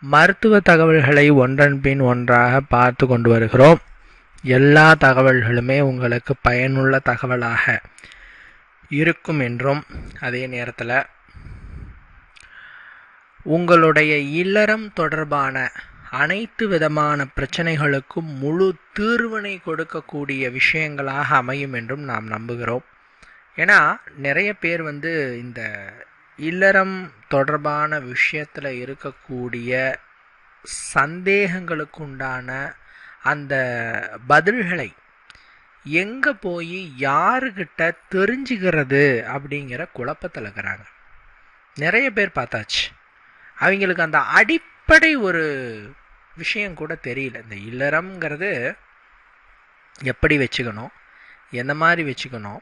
மருத்துவ தகவல்களை ஒன்றன் பின் ஒன்றாக பார்த்து கொண்டு வருகிறோம். எல்லா தகவல்களுமே உங்களுக்கு பயனுள்ள தகவலாக இருக்கும் என்றும் அதே நேரத்தில் உங்களுடைய இல்லறம் தொடர்பான அனைத்து விதமான பிரச்சனைகளுக்கும் முழு தீர்வினை கொடுக்கக்கூடிய விஷயங்களாக அமையும் என்றும் நாம் நம்புகிறோம். ஏன்னா நிறைய பேர் வந்து இந்த இல்லறம் தொடர்பான விஷயத்தில் இருக்கக்கூடிய சந்தேகங்களுக்குண்டான அந்த பதில்களை எங்கே போய் யாருக்கிட்ட தெரிஞ்சுக்கிறது அப்படிங்கிற குழப்பத்தில் இருக்கிறாங்க. நிறைய பேர் பார்த்தாச்சு. அவங்களுக்கு அந்த அடிப்படை ஒரு விஷயம் கூட தெரியல. இந்த இல்லறம்ங்கிறது எப்படி வச்சுக்கணும் எந்த மாதிரி வச்சுக்கணும்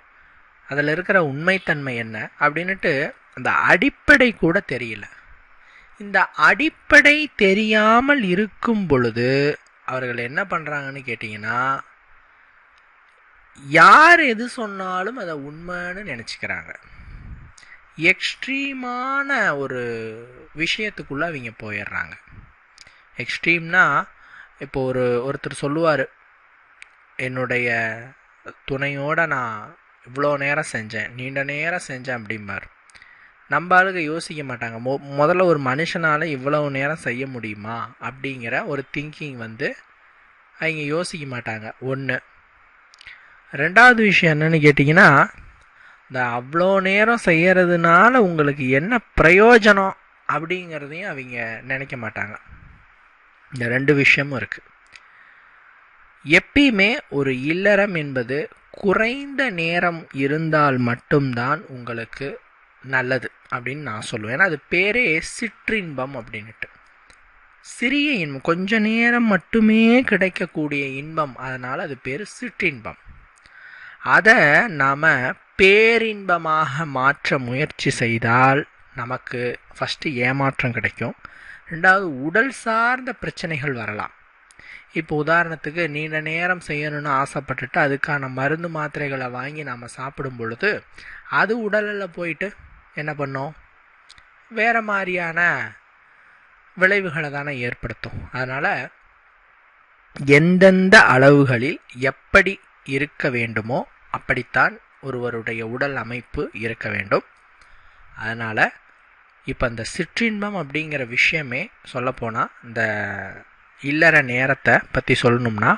அதில் இருக்கிற உண்மைத்தன்மை என்ன அப்படின்னுட்டு அந்த அடிப்படை கூட தெரியல. இந்த அடிப்படை தெரியாமல் இருக்கும் பொழுது அவர்கள் என்ன பண்ணுறாங்கன்னு கேட்டிங்கன்னா யார் எது சொன்னாலும் அதை உண்மைன்னு நினச்சிக்கிறாங்க. எக்ஸ்ட்ரீமான ஒரு விஷயத்துக்குள்ளே அவங்க போயிடுறாங்க. எக்ஸ்ட்ரீம்னா இப்போ ஒரு ஒருத்தர் சொல்லுவார் என்னுடைய துணையோடு நான் இவ்வளோ நேரம் செஞ்சேன் நீண்ட நேரம் செஞ்சேன் அப்படிம்பார். நம்ம ஆளுங்க யோசிக்க மாட்டாங்க. மொ முதல்ல ஒரு மனுஷனால் இவ்வளவு நேரம் செய்ய முடியுமா? அப்படிங்கிற ஒரு திங்கிங் வந்து அவங்க யோசிக்க மாட்டாங்க. ஒன்று ரெண்டாவது விஷயம் என்னன்னு கேட்டிங்கன்னா இந்த அவ்வளோ நேரம் செய்கிறதுனால உங்களுக்கு என்ன பிரயோஜனம் அப்படிங்கிறதையும் அவங்க நினைக்க மாட்டாங்க. இந்த ரெண்டு விஷயமும் இருக்குது எப்பயுமே ஒரு இல்லறம் என்பது குறைந்த நேரம் இருந்தால் மட்டும்தான் உங்களுக்கு நல்லது அப்படின்னு நான் சொல்லுவேன். ஏன்னா அது பேரே சிற்றின்பம் அப்படின்ட்டு சிறிய இன்பம் கொஞ்ச நேரம் மட்டுமே கிடைக்கக்கூடிய இன்பம். அதனால் அது பேர் சிற்றின்பம். அதை நாம் பேரின்பமாக மாற்ற முயற்சி செய்தால் நமக்கு ஃபஸ்ட்டு ஏமாற்றம் கிடைக்கும். ரெண்டாவது உடல் சார்ந்த பிரச்சனைகள் வரலாம். இப்போ உதாரணத்துக்கு நீண்ட நேரம் செய்யணும்னு ஆசைப்பட்டுட்டு அதுக்கான மருந்து மாத்திரைகளை வாங்கி நாம் சாப்பிடும் பொழுது அது உடலில் போயிட்டு என்ன பண்ணும்? வேறு மாதிரியான விளைவுகளை தானே ஏற்படுத்தும். அதனால் எந்தெந்த அளவுகளில் எப்படி இருக்க வேண்டுமோ அப்படித்தான் ஒருவருடைய உடல் அமைப்பு இருக்க வேண்டும். அதனால் இப்போ இந்த சிற்றின்பம் அப்படிங்கிற விஷயமே சொல்லப்போனால் இந்த இல்லற நேரத்தை பற்றி சொல்லணும்னா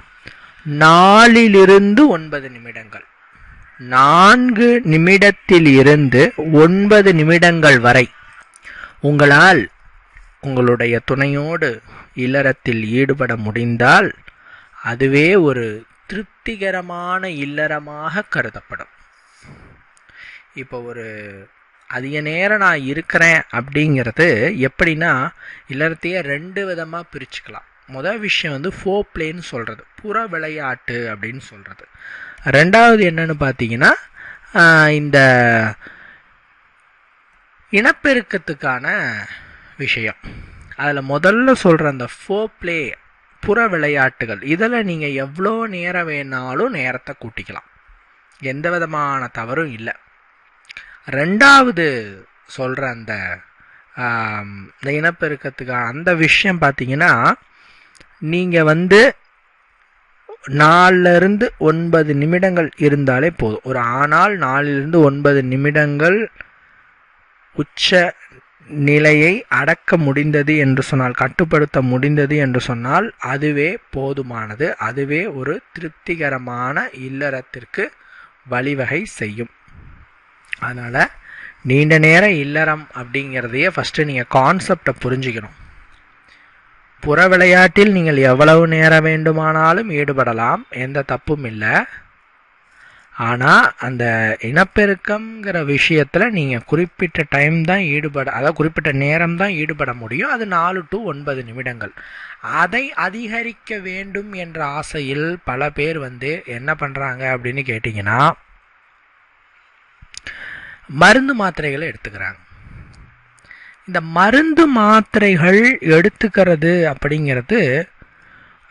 நாலிலிருந்து ஒன்பது நிமிடங்கள். நான்கு நிமிடத்தில் இருந்து ஒன்பது நிமிடங்கள் வரை உங்களால் உங்களுடைய துணையோடு இல்லறத்தில் ஈடுபட முடிந்தால் அதுவே ஒரு திருப்திகரமான இல்லறமாக கருதப்படும். இப்போ ஒரு அதிக நேரம் நான் இருக்கிறேன் அப்படிங்கிறது எப்படின்னா இல்லறத்தையே ரெண்டு விதமாக பிரிச்சுக்கலாம். முதல் விஷயம் வந்து ஃபோ பிளேன்னு சொல்கிறது புற விளையாட்டு அப்படின்னு சொல்கிறது ரெண்டாவது என்னன்னு பார்த்தீங்கன்னா இந்த இனப்பெருக்கத்துக்கான விஷயம். அதில் முதல்ல சொல்கிற அந்த ஃபோ பிளே புற விளையாட்டுகள் இதில் நீங்கள் எவ்வளோ நேரம் வேணாலும் நேரத்தை கூட்டிக்கலாம். எந்த விதமான தவறும் இல்லை. ரெண்டாவது சொல்கிற அந்த இந்த இனப்பெருக்கத்துக்கான அந்த விஷயம் பார்த்தீங்கன்னா நீங்கள் வந்து நாலுலேருந்து ஒன்பது நிமிடங்கள் இருந்தாலே போதும். ஒரு ஆனால் நாலிலிருந்து ஒன்பது நிமிடங்கள் உச்ச நிலையை அடக்க முடிந்தது என்று சொன்னால் கட்டுப்படுத்த முடிந்தது என்று சொன்னால் அதுவே போதுமானது. அதுவே ஒரு திருப்திகரமான இல்லறத்திற்கு வழிவகை செய்யும். அதனால் நீண்ட நேர இல்லறம் அப்படிங்கிறதையே ஃபஸ்ட்டு நீங்கள் கான்செப்டை புரிஞ்சுக்கணும். புற விளையாட்டில் நீங்கள் எவ்வளவு நேரம் வேண்டுமானாலும் ஈடுபடலாம் எந்த தப்பும் இல்லை. ஆனால் அந்த இனப்பெருக்கங்கிற விஷயத்தில் நீங்கள் குறிப்பிட்ட டைம் தான் ஈடுபட அதாவது குறிப்பிட்ட நேரம் தான் ஈடுபட முடியும். அது நாலு டு ஒன்பது நிமிடங்கள். அதை அதிகரிக்க வேண்டும் என்ற ஆசையில் பல பேர் வந்து என்ன பண்ணுறாங்க அப்படின்னு கேட்டிங்கன்னா மருந்து மாத்திரைகளை எடுத்துக்கிறாங்க. இந்த மருந்து மாத்திரைகள் எடுத்துக்கிறது அப்படிங்கிறது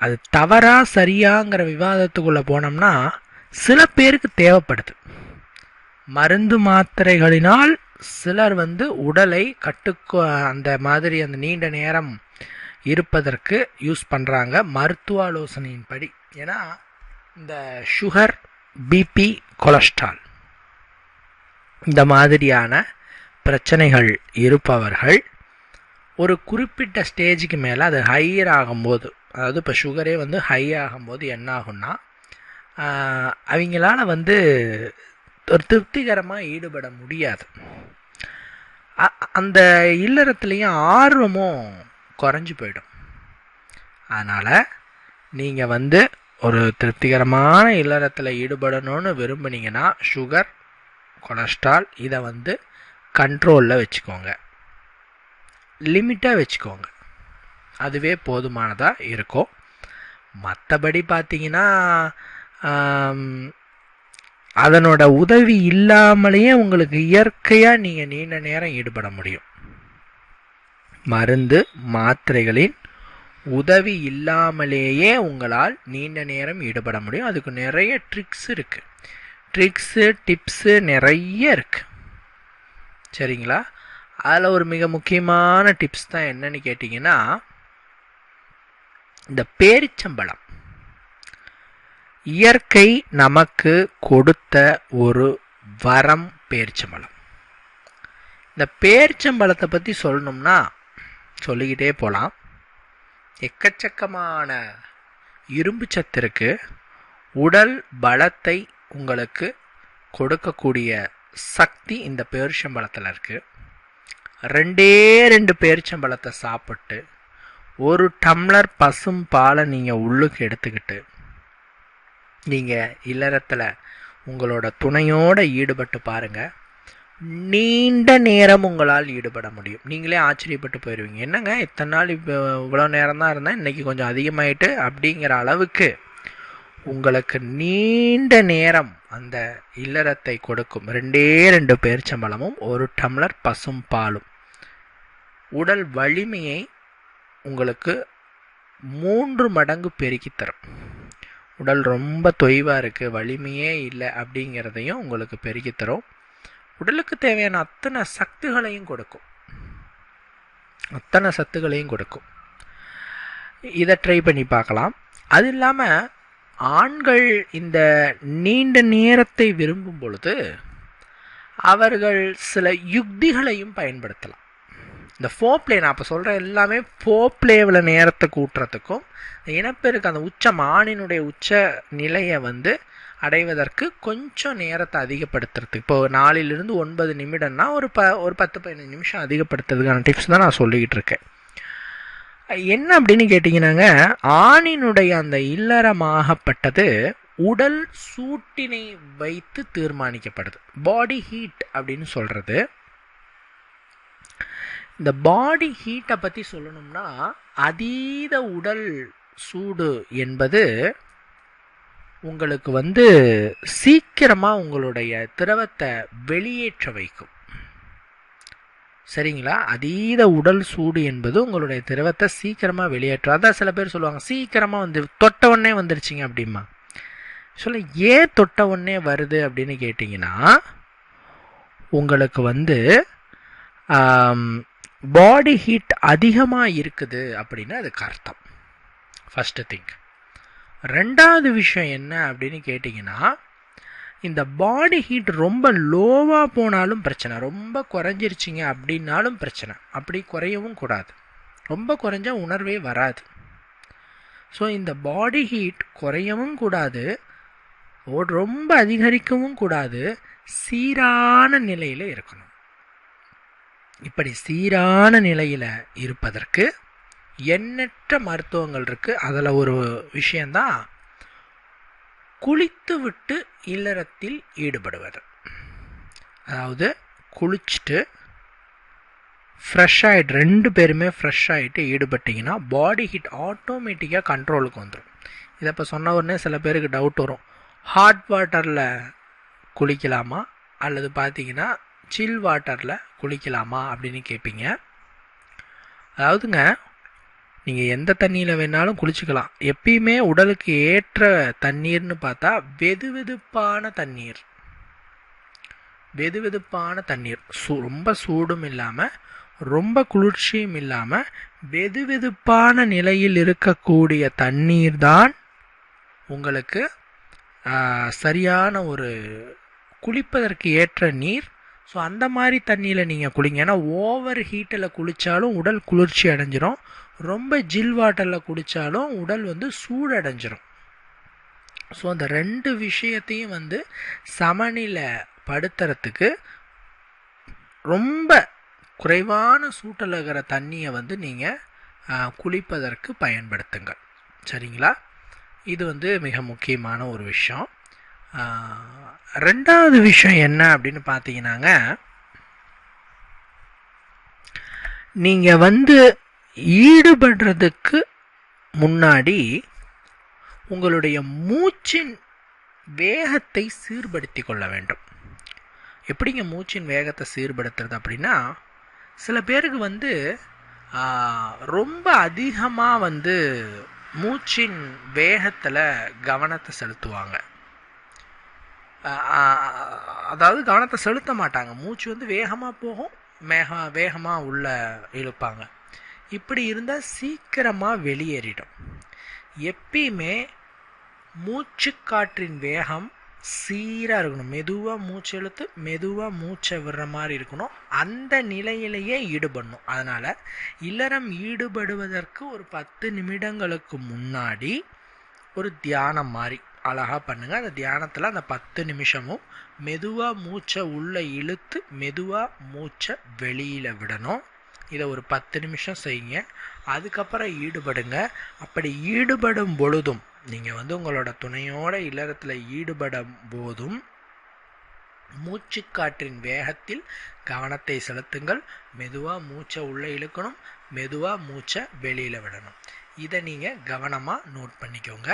அது தவறா சரியாங்கிற விவாதத்துக்குள்ளே போனோம்னா சில பேருக்கு தேவைப்படுது. மருந்து மாத்திரைகளினால் சிலர் வந்து உடலை கட்டுக்கு அந்த மாதிரி அந்த நீண்ட நேரம் இருப்பதற்கு யூஸ் பண்ணுறாங்க மருத்துவ ஆலோசனையின்படி ஏன்னா இந்த சுகர் பிபி கொலஸ்ட்ரால் இந்த மாதிரியான பிரச்சனைகள் இருப்பவர்கள் ஒரு குறிப்பிட்ட ஸ்டேஜுக்கு மேலே அது ஹையர் ஆகும்போது அதாவது இப்போ சுகரே வந்து ஹை ஆகும்போது என்ன ஆகும்னா அவங்களால வந்து ஒரு திருப்திகரமாக ஈடுபட முடியாது. அந்த இல்லறத்துலேயும் ஆர்வமும் குறைஞ்சி போயிடும். அதனால் நீங்கள் வந்து ஒரு திருப்திகரமான இல்லறத்தில் ஈடுபடணும்னு விரும்புனீங்கன்னா சுகர் கொலஸ்ட்ரால் இதை வந்து கண்ட்ரோலில் வச்சுக்கோங்க. லிமிட்டாக வச்சுக்கோங்க. அதுவே போதுமானதாக இருக்கும் மற்றபடி பார்த்தீங்கன்னா அதனோட உதவி இல்லாமலேயே உங்களுக்கு இயற்கையாக நீங்கள் நீண்ட நேரம் ஈடுபட முடியும். மருந்து மாத்திரைகளின் உதவி இல்லாமலேயே உங்களால் நீண்ட நேரம் ஈடுபட முடியும். அதுக்கு நிறைய ட்ரிக்ஸ் இருக்குது ட்ரிக்ஸு டிப்ஸு நிறைய இருக்குது சரிங்களா? அதில் ஒரு மிக முக்கியமான டிப்ஸ் தான் என்னன்னு கேட்டிங்கன்னா இந்த பேரிச்சம்பழம். இயற்கை நமக்கு கொடுத்த ஒரு வரம் பேரிச்சம்பழம். இந்த பேரிச்சம்பழத்தை பற்றி சொல்லணும்னா சொல்லிக்கிட்டே போகலாம் எக்கச்சக்கமான இரும்பு சத்து உடல் பலத்தை உங்களுக்கு கொடுக்கக்கூடிய சக்தி இந்த பேரிச்சம்பழத்தில் இருக்குது ரெண்டே ரெண்டு பேரிச்சம்பழத்தை சாப்பிட்டு ஒரு டம்ளர் பசும் பாலை நீங்கள் உள்ளுக்கு எடுத்துக்கிட்டு நீங்கள் இல்லறத்தில் உங்களோட துணையோடு ஈடுபட்டு பாருங்கள் நீண்ட நேரம் உங்களால் ஈடுபட முடியும். நீங்களே ஆச்சரியப்பட்டு போயிடுவீங்க என்னங்க இத்தனை நாள் இப்போ இவ்வளோ நேரம் தான் இருந்தேன் இன்றைக்கி கொஞ்சம் அதிகமாயிட்டு அப்படிங்கிற அளவுக்கு உங்களுக்கு நீண்ட நேரம் அந்த இல்லறத்தை கொடுக்கும். ரெண்டே ரெண்டு பேர்ச்சம்பளமும் ஒரு டம்ளர் பசும் பாலும். உடல் வலிமையை உங்களுக்கு மூன்று மடங்கு பெருக்கி தரும். உடல் ரொம்ப தொய்வாக இருக்குது வலிமையே இல்லை அப்படிங்கிறதையும் உங்களுக்கு பெருக்கி தரும். உடலுக்கு தேவையான அத்தனை சத்துகளையும் கொடுக்கும். அத்தனை சத்துகளையும் கொடுக்கும். இதை ட்ரை பண்ணி பார்க்கலாம். அது இல்லாமல் ஆண்கள் இந்த நீண்ட நேரத்தை விரும்பும் பொழுது அவர்கள் சில யுக்திகளையும் பயன்படுத்தலாம். இந்த ஃபோப்ளே நான் இப்போ சொல்கிற எல்லாமே ஃபோப்ளேவில் நேரத்தை கூட்டுறதுக்கும் இனப்பெருக்கு அந்த உச்ச மானினுடைய உச்ச நிலையை வந்து அடைவதற்கு கொஞ்சம் நேரத்தை அதிகப்படுத்துறதுக்கு. இப்போ நாலிலிருந்து ஒன்பது நிமிடம்னா ஒரு ப ஒரு பத்து பதினஞ்சு நிமிஷம் அதிகப்படுத்துறதுக்கான டிப்ஸ் தான் நான் சொல்லிக்கிட்டு இருக்கேன். என்ன அப்படின்னு கேட்டிங்கன்னாங்க ஆணினுடைய அந்த இல்லறமாகப்பட்டது உடல் சூட்டினை வைத்து தீர்மானிக்கப்படுது. பாடி ஹீட் அப்படின்னு சொல்கிறது இந்த பாடி ஹீட்டை பற்றி சொல்லணும்னா அதீத உடல் சூடு என்பது உங்களுக்கு வந்து சீக்கிரமாக உங்களுடைய திரவத்தை வெளியேற்ற வைக்கும். சரிங்களா? அதீத உடல் சூடு என்பது உங்களுடைய திரவத்தை சீக்கிரமாக வெளியேற்றும். அதான் சில பேர் சொல்லுவாங்க சீக்கிரமாக வந்து தொட்ட உடனே வந்துருச்சிங்க அப்படிமா சொல்ல ஏன் தொட்ட உடனே வருது? அப்படின்னு கேட்டிங்கன்னா உங்களுக்கு வந்து பாடி ஹீட் அதிகமாக இருக்குது அப்படின்னு அதுக்கு அர்த்தம். ஃபஸ்ட்டு திங்க் ரெண்டாவது விஷயம் என்ன அப்படின்னு கேட்டிங்கன்னா இந்த பாடி ஹீட் ரொம்ப லோவாக போனாலும் பிரச்சனை. ரொம்ப குறைஞ்சிருச்சிங்க அப்படின்னாலும் பிரச்சனை. அப்படி குறையவும் கூடாது. ரொம்ப குறைஞ்சா உணர்வே வராது. ஸோ இந்த பாடி ஹீட் குறையவும் கூடாது. ரொம்ப அதிகரிக்கவும் கூடாது. சீரான நிலையில் இருக்கணும். இப்படி சீரான நிலையில் இருப்பதற்கு எண்ணற்ற மருத்துவங்கள் இருக்குது அதில் ஒரு விஷயந்தான் குளித்துவிட்டு இல்லறத்தில் ஈடுபடுவது. அதாவது குளிச்சுட்டு ஃப்ரெஷ் ஆகிட்டு ரெண்டு பேருமே ஃப்ரெஷ் ஆகிட்டு ஈடுபட்டிங்கன்னா பாடி ஹீட் ஆட்டோமேட்டிக்காக கண்ட்ரோலுக்கு வந்துடும் இதை இப்போ சொன்ன உடனே சில பேருக்கு டவுட் வரும். ஹாட் வாட்டரில் குளிக்கலாமா? அல்லது பார்த்தீங்கன்னா சில் வாட்டரில் குளிக்கலாமா? அப்படின்னு கேட்பீங்க அதாவதுங்க நீங்கள் எந்த தண்ணியில் வேணாலும் குளிச்சுக்கலாம். எப்பயுமே உடலுக்கு ஏற்ற தண்ணீர்னு பார்த்தா வெது வெதுப்பான தண்ணீர். வெது வெதுப்பான தண்ணீர். சூ ரொம்ப சூடும் இல்லாமல் ரொம்ப குளிர்ச்சியும் இல்லாமல் வெது வெதுப்பான நிலையில் இருக்கக்கூடிய தண்ணீர் தான் உங்களுக்கு சரியான ஒரு குளிப்பதற்கு ஏற்ற நீர். ஸோ அந்த மாதிரி தண்ணியில் நீங்கள் குளிங்க. ஏன்னா ஓவர் ஹீட்டில் குளித்தாலும் உடல் குளிர்ச்சி அடைஞ்சிரும். ரொம்ப ஜில் வாட்டரில் குடித்தாலும் உடல் வந்து சூடடைஞ்சிரும். ஸோ அந்த ரெண்டு விஷயத்தையும் வந்து சமநிலை படுத்துறதுக்கு ரொம்ப குறைவான சூட்டில் இருக்கிற தண்ணியை வந்து நீங்கள் குளிப்பதற்கு பயன்படுத்துங்கள். சரிங்களா? இது வந்து மிக முக்கியமான ஒரு விஷயம். ரெண்டாவது விஷயம் என்ன அப்படின்னு பார்த்தீங்கன்னாங்க நீங்கள் வந்து ஈடுபடுறதுக்கு முன்னாடி உங்களுடைய மூச்சின் வேகத்தை சீர்படுத்தி கொள்ள வேண்டும். எப்படிங்க மூச்சின் வேகத்தை சீர்படுத்துறது அப்படின்னா சில பேருக்கு வந்து ரொம்ப அதிகமாக வந்து மூச்சின் வேகத்தில் கவனத்தை செலுத்துவாங்க. அதாவது கவனத்தை செலுத்த மாட்டாங்க. மூச்சு வந்து வேகமாக போகும் மேக வேகமாக உள்ள இழுப்பாங்க. இப்படி இருந்தால் சீக்கிரமாக வெளியேறிடும். எப்பயுமே மூச்சுக்காற்றின் வேகம் சீராக இருக்கணும். மெதுவாக மூச்சு இழுத்து மெதுவாக மூச்சை விடுற மாதிரி இருக்கணும். அந்த நிலையிலேயே ஈடுபடணும். அதனால் இல்லறம் ஈடுபடுவதற்கு ஒரு பத்து நிமிடங்களுக்கு முன்னாடி ஒரு தியானம் மாதிரி அழகாக பண்ணுங்கள் அந்த தியானத்தில் அந்த பத்து நிமிஷமும் மெதுவாக மூச்சை உள்ளே இழுத்து மெதுவாக மூச்சை வெளியில் விடணும். இதை ஒரு பத்து நிமிஷம் செய்யுங்க. அதுக்கப்புறம் ஈடுபடுங்க. அப்படி ஈடுபடும் பொழுதும் நீங்கள் வந்து உங்களோட துணையோட இல்லறத்தில் ஈடுபடும் போதும் மூச்சுக்காற்றின் வேகத்தில் கவனத்தை செலுத்துங்கள். மெதுவாக மூச்சை உள்ளே இழுக்கணும். மெதுவாக மூச்சை வெளியில் விடணும். இதை நீங்கள் கவனமாக நோட் பண்ணிக்கோங்க.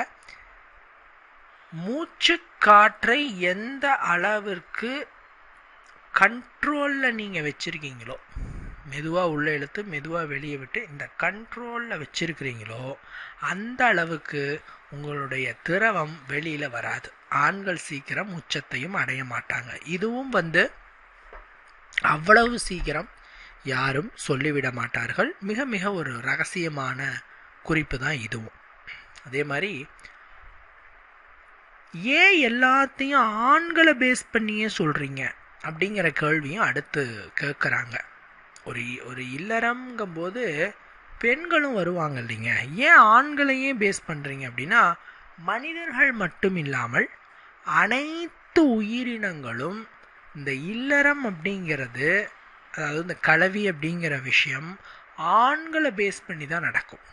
மூச்சு காற்றை எந்த அளவிற்கு கண்ட்ரோலில் நீங்கள் வச்சுருக்கீங்களோ மெதுவாக உள்ளே இழுத்து மெதுவாக வெளியே விட்டு இந்த கண்ட்ரோலில் வச்சுருக்கிறீங்களோ அந்த அளவுக்கு உங்களுடைய திரவம் வெளியில் வராது. ஆண்கள் சீக்கிரம் உச்சத்தையும் அடைய மாட்டாங்க. இதுவும் வந்து அவ்வளவு சீக்கிரம் யாரும் சொல்லிவிட மாட்டார்கள். மிக மிக ஒரு ரகசியமான குறிப்பு தான் இதுவும். அதே மாதிரி ஏன் எல்லாத்தையும் ஆண்களை பேஸ் பண்ணியே சொல்கிறீங்க அப்படிங்கிற கேள்வியும் அடுத்து கேட்குறாங்க. ஒரு ஒரு இல்லறம்ங்கும்போது பெண்களும் வருவாங்க இல்லைங்க ஏன் ஆண்களையே பேஸ் பண்ணுறீங்க அப்படின்னா மனிதர்கள் மட்டும் இல்லாமல் அனைத்து உயிரினங்களும் இந்த இல்லறம் அப்படிங்கிறது அதாவது இந்த கலவி அப்படிங்கிற விஷயம் ஆண்களை பேஸ் பண்ணி தான் நடக்கும்.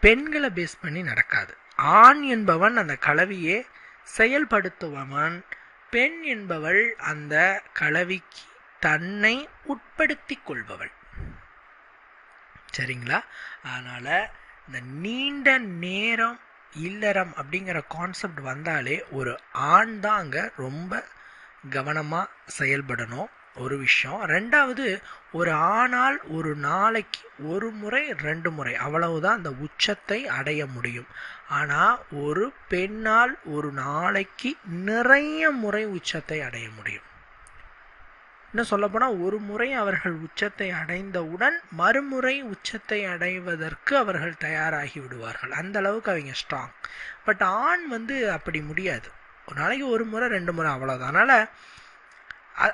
பெண்களை பேஸ் பண்ணி நடக்காது. ஆண் என்பவன் அந்த கலவியை செயல்படுத்துபவன் பெண் என்பவள் அந்த கலவிக்கு தன்னை உட்படுத்தி கொள்பவள். சரிங்களா? அதனால் இந்த நீண்ட நேரம் இல்லறம் அப்படிங்கிற கான்செப்ட் வந்தாலே ஒரு ஆண் தான் அங்கே ரொம்ப கவனமாக செயல்படணும். ஒரு விஷயம். ரெண்டாவது ஒரு ஆணால் ஒரு நாளைக்கு ஒரு முறை ரெண்டு முறை அவ்வளவுதான் அந்த உச்சத்தை அடைய முடியும். ஆனால் ஒரு பெண்ணால் ஒரு நாளைக்கு நிறைய முறை உச்சத்தை அடைய முடியும். இன்னும் சொல்லப்போனால் ஒரு முறை அவர்கள் உச்சத்தை அடைந்தவுடன் மறுமுறை உச்சத்தை அடைவதற்கு அவர்கள் தயாராகி விடுவார்கள். அந்த அளவுக்கு அவங்க ஸ்ட்ராங் பட் ஆண் வந்து அப்படி முடியாது. ஒரு நாளைக்கு ஒரு முறை ரெண்டு முறை அவ்வளோதான் அதனால்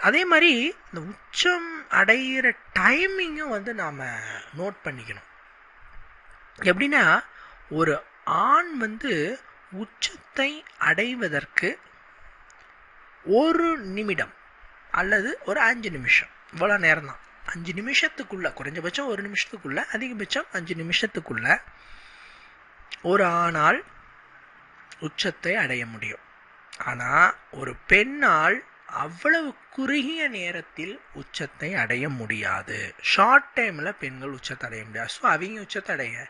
அதே மாதிரி இந்த உச்சம் அடைகிற டைமிங்கும் வந்து நாம் நோட் பண்ணிக்கணும். எப்படின்னா ஒரு ஆண் வந்து உச்சத்தை அடைவதற்கு ஒரு நிமிடம் அல்லது ஒரு அஞ்சு நிமிஷம். இவ்வளோ நேரம் தான் அஞ்சு நிமிஷத்துக்குள்ளே குறைஞ்சபட்சம் ஒரு நிமிஷத்துக்குள்ளே அதிகபட்சம் அஞ்சு நிமிஷத்துக்குள்ள ஒரு ஆணால் உச்சத்தை அடைய முடியும். ஆனால் ஒரு பெண்ணால் அவ்வளவு குறுகிய நேரத்தில் உச்சத்தை அடைய முடியாது. ஷார்ட் டைமில் பெண்கள் உச்சத்தை அடைய முடியாது. ஸோ அவங்க உச்சத்தை அடைய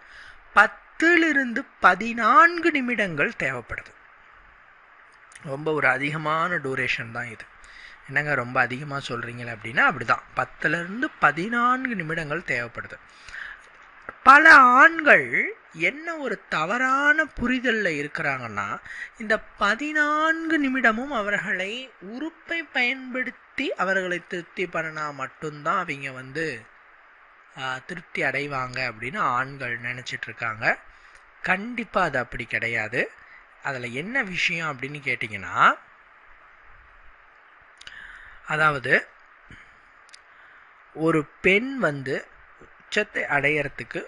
பத்திலிருந்து பதினான்கு நிமிடங்கள் தேவைப்படுது. ரொம்ப ஒரு அதிகமான டூரேஷன் தான் இது. என்னங்க ரொம்ப அதிகமாக சொல்கிறீங்களே அப்படின்னா அப்படிதான். பத்துலேருந்து பதினான்கு நிமிடங்கள் தேவைப்படுது. பல ஆண்கள் என்ன ஒரு தவறான புரிதலில் இருக்கிறாங்கன்னா இந்த பதினான்கு நிமிடமும் அவர்களை உறுப்பை பயன்படுத்தி அவர்களை திருப்தி பண்ணினா மட்டும்தான் அவங்க வந்து திருப்தி அடைவாங்க அப்படின்னு ஆண்கள் நினச்சிட்டு இருக்காங்க கண்டிப்பாக அது அப்படி கிடையாது. அதில் என்ன விஷயம் அப்படின்னு கேட்டிங்கன்னா அதாவது ஒரு பெண் வந்து உச்சத்தை அடையிறதுக்கு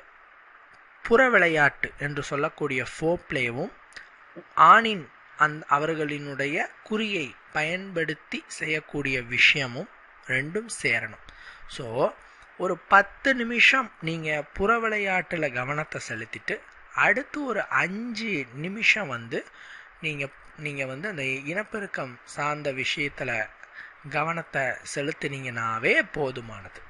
புற விளையாட்டு என்று சொல்லக்கூடிய ஃபோப்ளேவும் ஆணின் அந் அவர்களினுடைய குறியை பயன்படுத்தி செய்யக்கூடிய விஷயமும் ரெண்டும் சேரணும். ஸோ ஒரு பத்து நிமிஷம் நீங்கள் புற விளையாட்டில் கவனத்தை செலுத்திட்டு அடுத்து ஒரு அஞ்சு நிமிஷம் வந்து நீங்கள் நீங்கள் வந்து அந்த இனப்பெருக்கம் சார்ந்த விஷயத்தில் கவனத்தை செலுத்தினீங்கனாவே போதுமானது.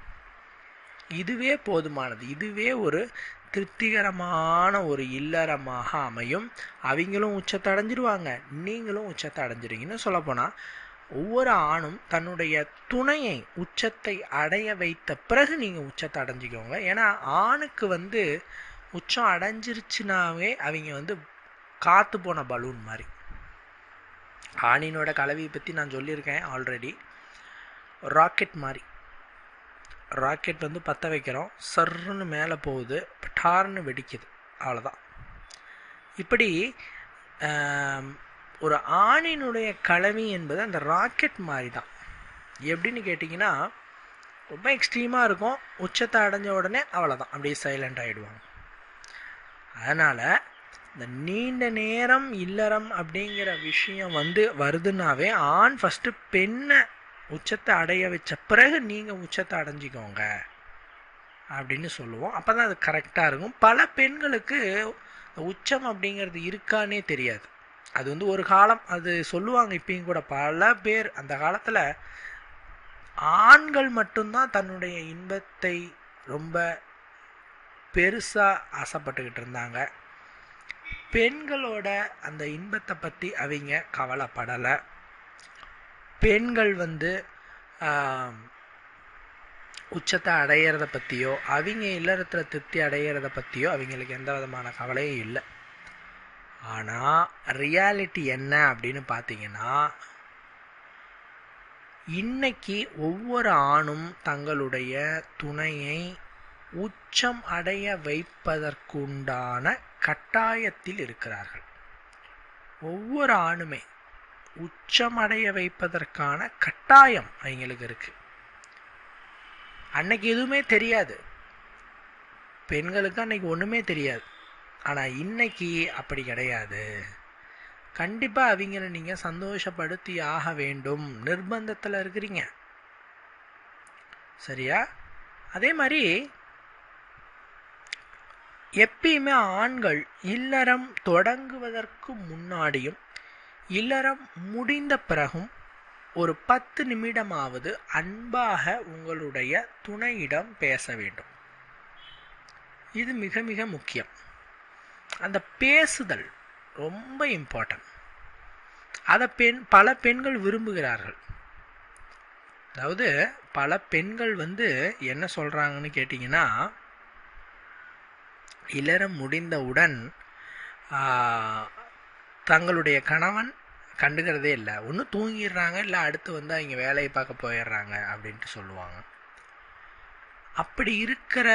இதுவே போதுமானது. இதுவே ஒரு திருப்திகரமான ஒரு இல்லறமாக அமையும். அவங்களும் உச்சத்தை அடைஞ்சிருவாங்க. நீங்களும் உச்சத்தை அடைஞ்சிருங்கன்னு சொல்லப்போனால் ஒவ்வொரு ஆணும் தன்னுடைய துணையை உச்சத்தை அடைய வைத்த பிறகு நீங்கள் உச்சத்தை அடைஞ்சிக்கோங்க. ஏன்னா ஆணுக்கு வந்து உச்சம் அடைஞ்சிருச்சுனாவே அவங்க வந்து காத்து போன பலூன் மாதிரி. ஆணினோட கலவையை பற்றி நான் சொல்லியிருக்கேன் ஆல்ரெடி ராக்கெட் மாதிரி. ராக்கெட் வந்து பற்ற வைக்கிறோம். சர்ன்னு மேலே போகுது. டார்னு வெடிக்குது. அவ்வளோதான் இப்படி ஒரு ஆணினுடைய கலவி என்பது அந்த ராக்கெட் மாதிரி தான் எப்படின்னு கேட்டிங்கன்னா ரொம்ப எக்ஸ்ட்ரீமாக இருக்கும். உச்சத்தை அடைஞ்ச உடனே அவ்வளோதான் அப்படியே சைலண்ட் ஆகிடுவாங்க அதனால் இந்த நீண்ட நேரம் இல்லறம் அப்படிங்கிற விஷயம் வந்து வருதுன்னாவே ஆண் ஃபஸ்ட்டு பெண்ணை உச்சத்தை அடைய வச்ச பிறகு நீங்கள் உச்சத்தை அடைஞ்சிக்கோங்க அப்படின்னு சொல்லுவோம். அப்போ தான் அது கரெக்டாக இருக்கும். பல பெண்களுக்கு உச்சம் அப்படிங்கிறது இருக்கானே தெரியாது. அது வந்து ஒரு காலம் அது சொல்லுவாங்க இப்பயும் கூட பல பேர் அந்த காலத்தில் ஆண்கள் மட்டும்தான் தன்னுடைய இன்பத்தை ரொம்ப பெருசாக ஆசைப்பட்டுக்கிட்டு இருந்தாங்க. பெண்களோட அந்த இன்பத்தை பற்றி அவங்க கவலைப்படலை. பெண்கள் வந்து உச்சத்தை அடையிறத பற்றியோ அவங்க இல்லறத்தில் திருப்தி அடையிறத பற்றியோ அவங்களுக்கு எந்த விதமான கவலையும் இல்லை. ஆனால் ரியாலிட்டி என்ன அப்படின்னு பார்த்தீங்கன்னா இன்னைக்கு ஒவ்வொரு ஆணும் தங்களுடைய துணையை உச்சம் அடைய வைப்பதற்குண்டான கட்டாயத்தில் இருக்கிறார்கள். ஒவ்வொரு ஆணுமே உச்சம் அடைய வைப்பதற்கான கட்டாயம் அவங்களுக்கு இருக்கு. அன்னைக்கு எதுவுமே தெரியாது. பெண்களுக்கு அன்னைக்கு ஒன்றுமே தெரியாது. ஆனால் இன்னைக்கு அப்படி கிடையாது. கண்டிப்பாக அவங்கள நீங்கள் சந்தோஷப்படுத்தி ஆக வேண்டும். நிர்பந்தத்தில் இருக்கிறீங்க. சரியா? அதே மாதிரி எப்பயுமே ஆண்கள் இல்லறம் தொடங்குவதற்கு முன்னாடியும் இல்லறம் முடிந்த பிறகும் ஒரு பத்து நிமிடமாவது அன்பாக உங்களுடைய துணையிடம் பேச வேண்டும். இது மிக மிக முக்கியம். அந்த பேசுதல் ரொம்ப இம்பார்ட்டன்ட் அதை பெண் பல பெண்கள் விரும்புகிறார்கள். அதாவது பல பெண்கள் வந்து என்ன சொல்கிறாங்கன்னு கேட்டிங்கன்னா இளர முடிந்தவுடன் தங்களுடைய கணவன் கண்டுக்கிறதே இல்லை. ஒன்று தூங்கிடுறாங்க இல்லை அடுத்து வந்து அவங்க வேலையை பார்க்க போயிடுறாங்க அப்படின்ட்டு சொல்லுவாங்க. அப்படி இருக்கிற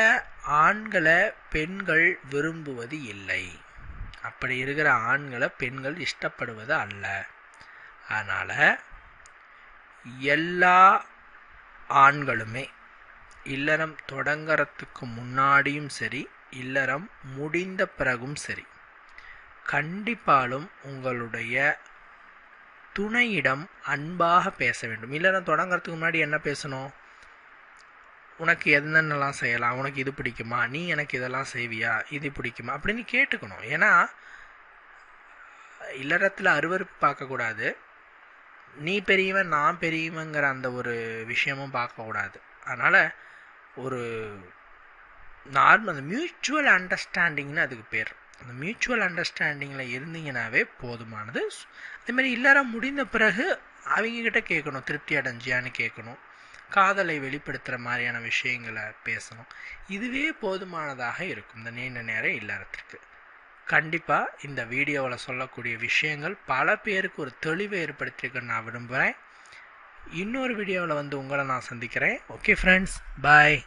ஆண்களை பெண்கள் விரும்புவது இல்லை. அப்படி இருக்கிற ஆண்களை பெண்கள் இஷ்டப்படுவது அல்ல. அதனால் எல்லா ஆண்களுமே இல்லறம் தொடங்கிறதுக்கு முன்னாடியும் சரி இல்லறம் முடிந்த பிறகும் சரி. கண்டிப்பாலும் உங்களுடைய துணையிடம் அன்பாக பேச வேண்டும். இல்லறம் தொடங்கிறதுக்கு முன்னாடி என்ன பேசணும்? உனக்கு என்னென்னலாம் செய்யலாம்? உனக்கு இது பிடிக்குமா? நீ எனக்கு இதெல்லாம் செய்வியா? இது பிடிக்குமா? அப்படின்னு கேட்டுக்கணும். ஏன்னா இல்லறத்தில் அருவருப்பு பார்க்கக்கூடாது. நீ பெரியவன் நான் பெரியவங்கிற அந்த ஒரு விஷயமும் பார்க்கக்கூடாது. அதனால் ஒரு நார்மல் அந்த மியூச்சுவல் அண்டர்ஸ்டாண்டிங்னு அதுக்கு பேர். அந்த மியூச்சுவல் அண்டர்ஸ்டாண்டிங்கில் இருந்தீங்கனாவே போதுமானது. அதேமாதிரி மாதிரி முடிந்த பிறகு அவங்கக்கிட்ட கேட்கணும் திருப்தி அடைஞ்சியான்னு கேட்கணும் காதலை வெளிப்படுத்துகிற மாதிரியான விஷயங்களை பேசணும். இதுவே போதுமானதாக இருக்கும் இந்த நீண்ட நேரம் இல்லறத்திற்கு. கண்டிப்பாக இந்த வீடியோவில் சொல்லக்கூடிய விஷயங்கள் பல பேருக்கு ஒரு தெளிவை ஏற்படுத்தியிருக்குன்னு நான் விரும்புகிறேன் இன்னொரு வீடியோவில் வந்து உங்களை நான் சந்திக்கிறேன். Okay friends bye